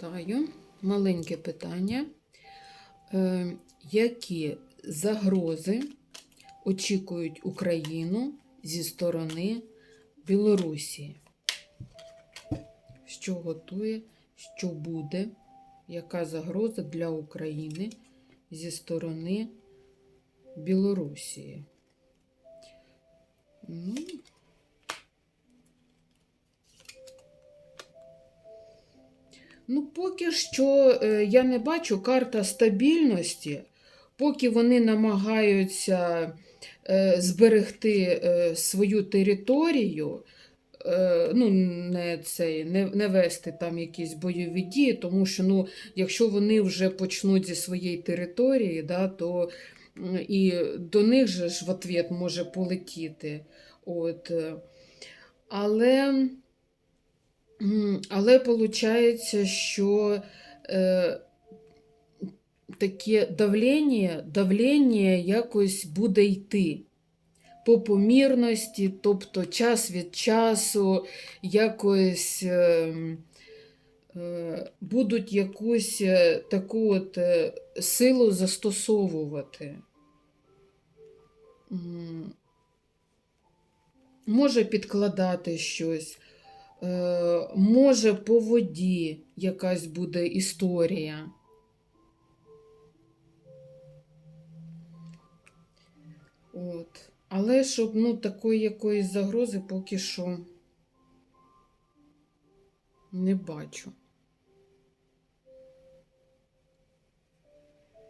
Читаю маленьке питання. Е, які загрози очікують Україну зі сторони Білорусі? Що готує, що буде? Яка загроза для України зі сторони Білорусі? Ну, поки що е, я не бачу карта стабільності, поки вони намагаються е, зберегти е, свою територію, ну, не, цей, не, не вести там якісь бойові дії, тому що ну, якщо вони вже почнуть зі своєї території, да, то і до них же ж в ответ може полетіти. От. Але. Але виходить, що е, таке давлення, давлення якось буде йти по помірності, тобто час від часу якось е, е, будуть якусь е, таку от е, силу застосовувати. Може підкладати щось. Е, може, по воді якась буде історія. От. Але щоб ну, такої якоїсь загрози поки що не бачу.